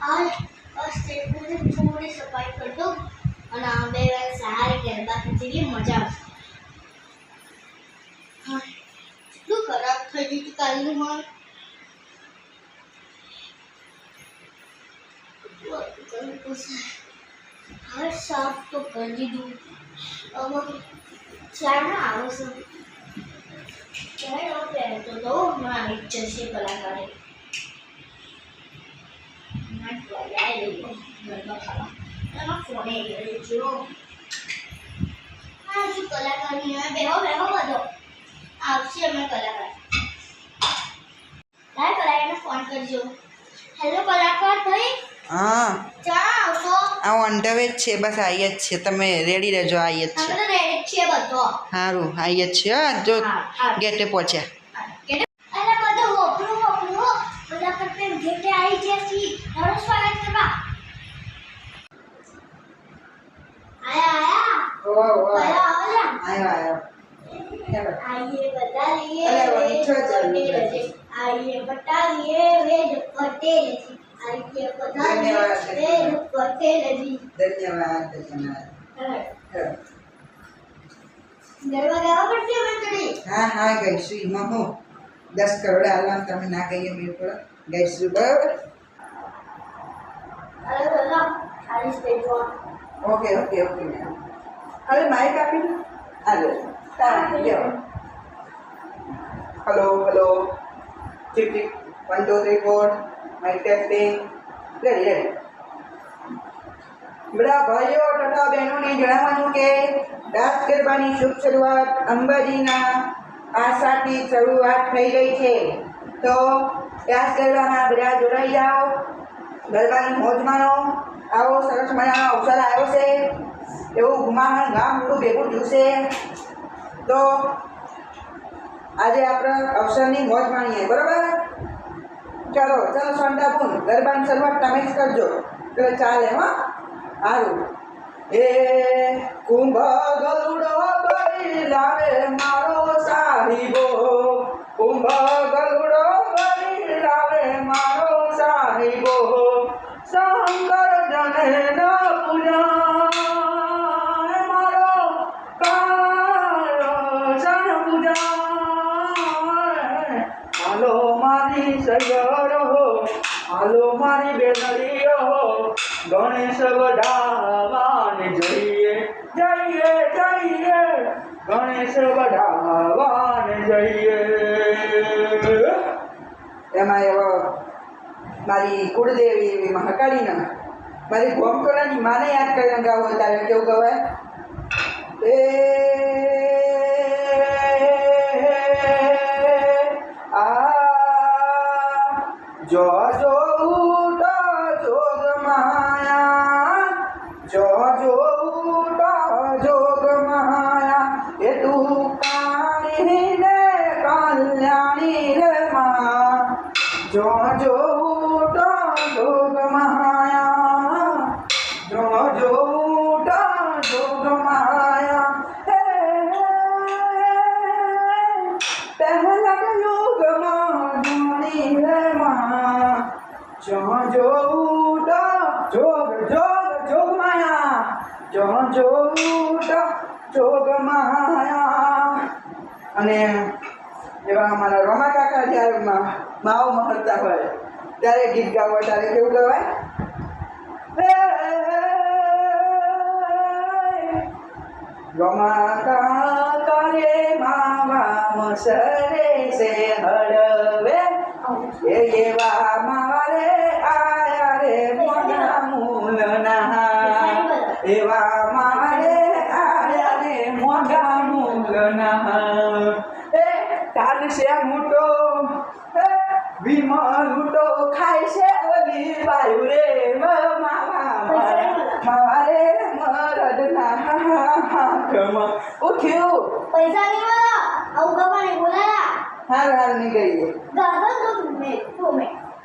આ આ સ્ટેટમેન્ટ થોડી સફાઈ કરતો અને આ બે વાર સારી ગરબા જેટલી મજા આવશે. એટલું ખરાબ થઈ ગયું હતું કાલનું મારું? હવે સાફ તો કરી દીધું. હવે ચાર આવે છે. ચાર પહેરતો તો હમણાં આવી જશે કલાકારે. એમાં ફોને જો આ શું કલાકારની હવે બેહો બેહો બધો આવશે અમે કલાકાર લાય કલાકારને ફોન કરજો હેલો કલાકાર ભાઈ હા ક્યાં આવશો આ ઓન ધ વે જ છે. બસ આવી જ છે તમે રેડી રહેજો આવી જ છે રેડી છીએ બધો. સારું આવી જ છે. હા જો હા, હા. ગેટે પહોંચ્યા. વાહ વાહ આયા આયા આઈએ બતાલીએ ધન્યવાદ ધન્યવાદ દરવાજા હા હા ગઈશ્રી મમો દસ કરોડ આલામ તમે ના કહીએ મેળ પડે ગઈશ્રી બરાબર ઓકે ઓકે ઓકે મેમ હવે માઇક આપી હાલો. હલો હલો ઠીક ઠીક one two three four mike testing લે લે બધા ભાઈઓ તથા બહેનોને જણાવવાનું કે દાસ ગરબાની શુભ શરૂઆત અંબાજીના આશાથી શરૂઆત થઈ ગઈ છે. તો દાસ ગરબામાં બધા જોડાઈ જાઓ. ગરબાની મોજ માણો. આવો સરસ મજાનો અવસર આવ્યો છે. એવું ગુમાહણ ગામ ભેગું થયું તો આજે આપણે અવસરની મોજ માણીએ, બરાબર? ચાલો ચાલો સંતાપુન ગરબાની શરૂઆત તમે જ કરજો. એટલે ચાલે, હા? સારું એ કુંભ ગરુડો બળી લાવે મારો સાહિબો. કુંભ ગરુડો બળી લાવે મારો સાહિબો. શંકર જને વઢાવાને જઈએ. એમાં એવો મારી કુળદેવી એવી મહાકાળીના, મારી ગોમકળાની માને યાદ કરીને ગાવું તારે કેવું ગવાય એ જો જો ઉટા જોગ જોગ જોગ માયા. જો જો ઉટા જોગ માયા. અને એવા અમારા રમા કાકા જ્યારે માવ મહરતા હોય, ત્યારે ગીત ગાવા ત્યારે કેવું ગવાય રમા કાકા રે માવા મસરે સે હળવે. એવા એવા મારે આર્યાને મોઢા મૂલના એ તાન છે મોટો વિમલ ઉટો ખાય છે ઓલી વાયુ રે માવા. હાથમાં. ઉઠ્યું. પૈસા લેવા હાલ હાલ નહીં ગઈએ.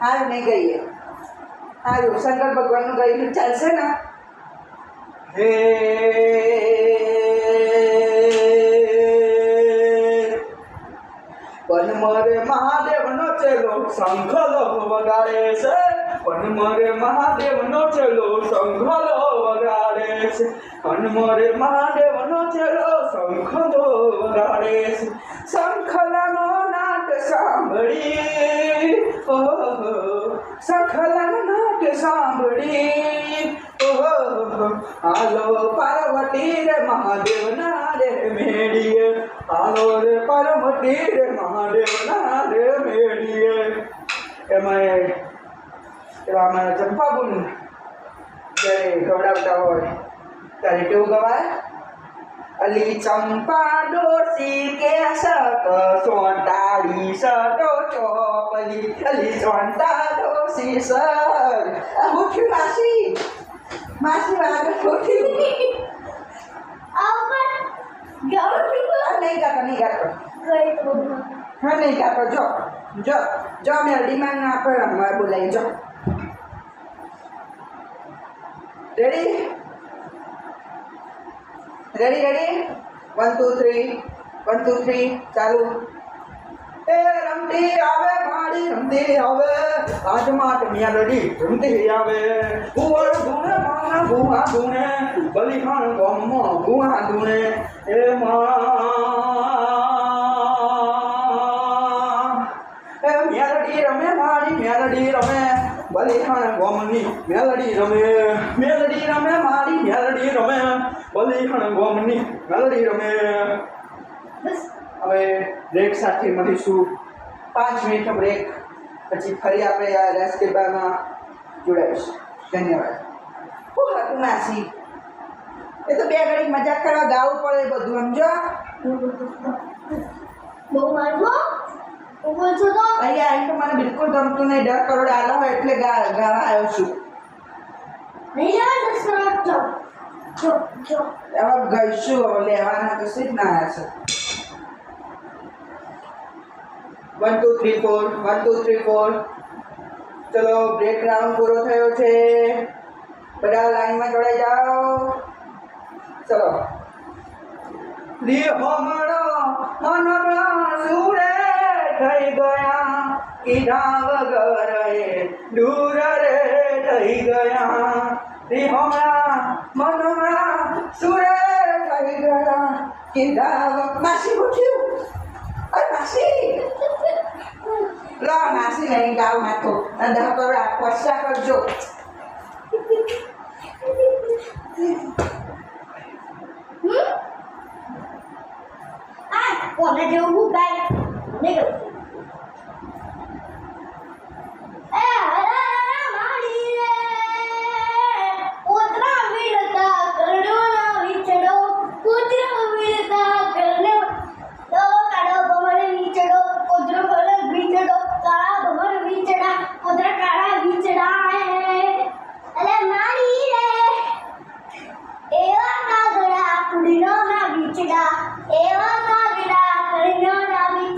હાલ નહીં ગઈએ. સારું શંકર ભગવાનનું ગયેલું ચાલશે ને? હે વન મરે મહાદેવનો ચેલો શંખ વગાડે છે. પણ મારે મહાદેવનો ચેલો શંખલો વગાડે છે. પણ મારે મહાદેવનો ચેલો શંખલો વગાડે છે. હાલો પાર્વતી રે મહાદેવના રે મેળીએ. હાલો રે પાર્વતી રે મહાદેવના રે મેળીએ એમાં એવા અમારા ચંપાબુન જ્યારે ગવડાવતા હોય, ત્યારે કેવું ગવાય? અલી ચંપા ડોસી કે સક સોંટાડી સટો ચોપલી અલી સોંટા ડોસી સર આ ઉઠી માસી વાળા ખોટી નહીં ગાતો નહીં તો હા નહીં ગાતો જો જો જો મેલડીમાં આપણે રમવા બોલાવી જો. Ready ready ready one two three one two three ચાલુ. એ રમતી આવે મારી રમતી આવે આજ માટ મેલડી રમતી આવે. ભુવર ધૂણે માના ગુહા ધૂણે બલિહાણ ગમમાં ગુહા ધૂણે. એ મા મેલડી રમે, મારી મેલડી રમે બલિહાણ ગોમની મેલડી રમે. મેલડી રમે, મારી મેલડી રમે બલિહાણ ગોમની મેલડી રમે. હવે બ્રેક સાથે મળીશું. પાંચ મિનિટનો બ્રેક પછી ફરી આપણે આ રેસ્કેબારમાં જોડાવીશું ધન્યવાદ. હું હતું નાસી એ તો બે ઘડી મજાક કરવા ગાવું પડે બધું સમજો? બહુ મારવો છો? અહીંયા આવીને તો મને બિલકુલ ગમતું નહીં. ડર કરોડ આલો હોય એટલે ગા ગાવા આવ્યો છું. દસ હવે ગઈશું હવે લેવાના તો શું ના આવ્યા છે. One two three four one two three four ચલો બ્રેક રાઉન્ડ પૂરો થયો છે. બધા લાઈનમાં જોડાઈ જાઓ. ચલો. સુરે થઈ ગયા. કીધા વગર દૂર રે થઈ ગયા. રી હમણા મનમણા, સુરે થઈ ગયા. કીધા માસી, ઉઠ્યું. અરે, માસી! માસી નહીં ગાવ નાખો દહ કરોડ પરસા કરજો. કોને જેવું હું ગાય. નહીં એ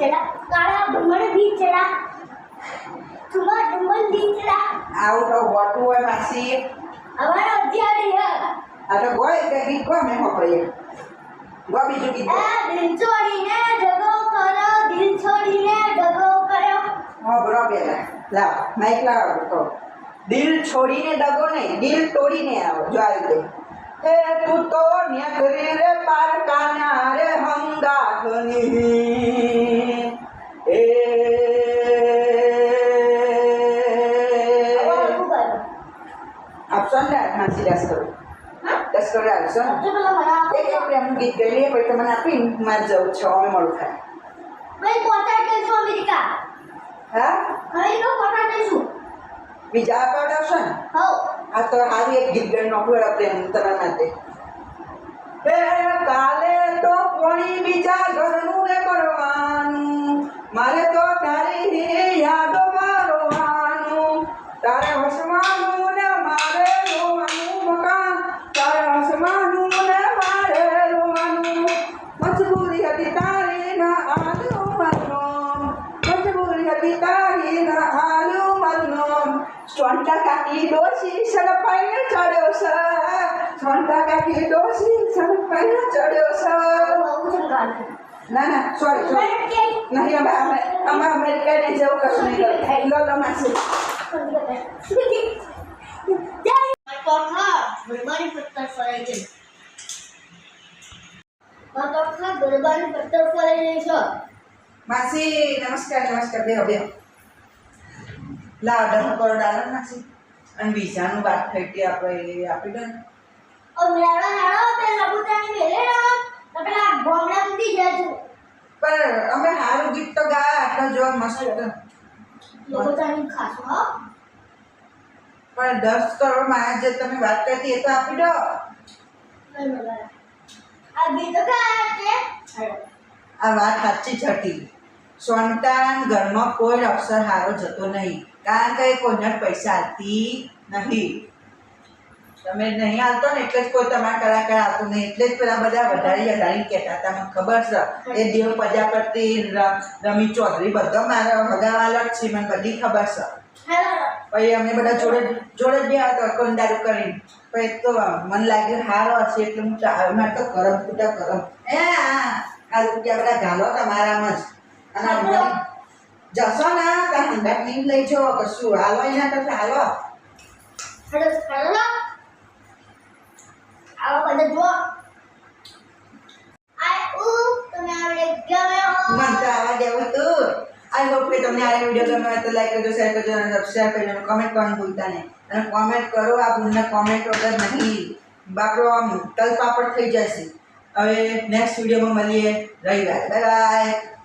વિચડા કાળા ભમર વિચડા ઠુમર ઠુમર વિચડા આવું તો હોતું હોય માસી. અમારો અધ્યાડી હે આ તો ગોય કે ગીત ગો બીજું ગો. એ દિલ છોડીને જગો કરો દિલ છોડીને જગો કર્યો હોભળો પેલા લાવ માઇક લાવો તો. દિલ છોડીને ડગો નહીં દિલ તોડીને આવો. જો આવી રીતે. એ તું તો ન્યકરી રે પાર કાના રે હંગાથની. દસ કરો આપશો ને સૌથી પહેલા મને આપો એક એક પ્રેમનું ગીત ગાઈ લઈએ પછી તમને આપી મારે જવું છો અમે મળું થાય હા બીજા આપવડાવશો ને હો આ તો હારી એક ગીત ગાઈ નોખું પ્રેમ તમારા માટે એ કાલે તો કોણી બીજા ઘરનું રે કરવાનું મારે તો તારી યાદો મારવાનું સોનટા કાકી સામે પહેલા ચડ્યો છે. ના ના સોરી નહીં અમે અમે અમે અમેરિકાને જેવું કશું નહીં લો લો માસી. ગરબાની પત્તર ફરાઈ ગઈ મારા કાકા ગરબાની ફરાઈ ગઈ છે માસી નમસ્કાર નમસ્કાર. બે બે લાવ દસ કરોડ ડાલર માસી. અને વિઝાનું વાત થઈ આપણે આપી દો ઓ મેળો મેળો પેલા લબુતાની મેલે ના. તો પેલા ગોમડા સુધી જાય પણ અમે સારું ગીત તો ગાયા આટલા જોવા મસ્ત લબુતાની ખાસો હા. પણ દસ કરોડમાં જે તમે વાત કરતી એ તો આપી દો. આ ગીતો છે. આ વાત સાચી જ હતી. સોનટાન ઘરમાં કોઈ અક્ષર હારો જતો નહીં. કારણ કે કોઈને પૈસા આપતી નહીં તમે નહીં આવતો ને એટલે જ કોઈ તમારા કલાકાર આવતો નહીં. એટલે જ પેલા બધા વધારે વધારી કહેતા હતા મને ખબર છે એ દેવ પ્રજાપતિ રમી ચૌધરી બધો મારા હગાવાલો જ છે મને બધી ખબર છે. પછી અમે બધા જોડે જોડે જ બે હતો કોંડારું કરીને. પછી તો મને લાગ્યું હારો હશે એટલે હું મારે તો કરમ કૂટા કરમ એ આ રૂપિયા બધા ઘાલો તમારામાં જ. અને જશો ને ત્યાં હંડા નહીં લઈ જાઓ કશું હાલો એના કરતા હાલો. Hello hello. આવો બધા તમને આ વીડિયો ગમે હોય તો લાઈક કરજો શેર કરજો, અને સબસ્ક્રાઈબ કરજો અને કરવાનું ભૂલતા નહીં. અને કોમેન્ટ કરો, આ કોમેન્ટ વગર નહીં. બાપરો આમ તલપાપડ થઈ જશે. હવે નેક્સ્ટ વિડીયોમાં મળીએ. રવિવારે. Bye bye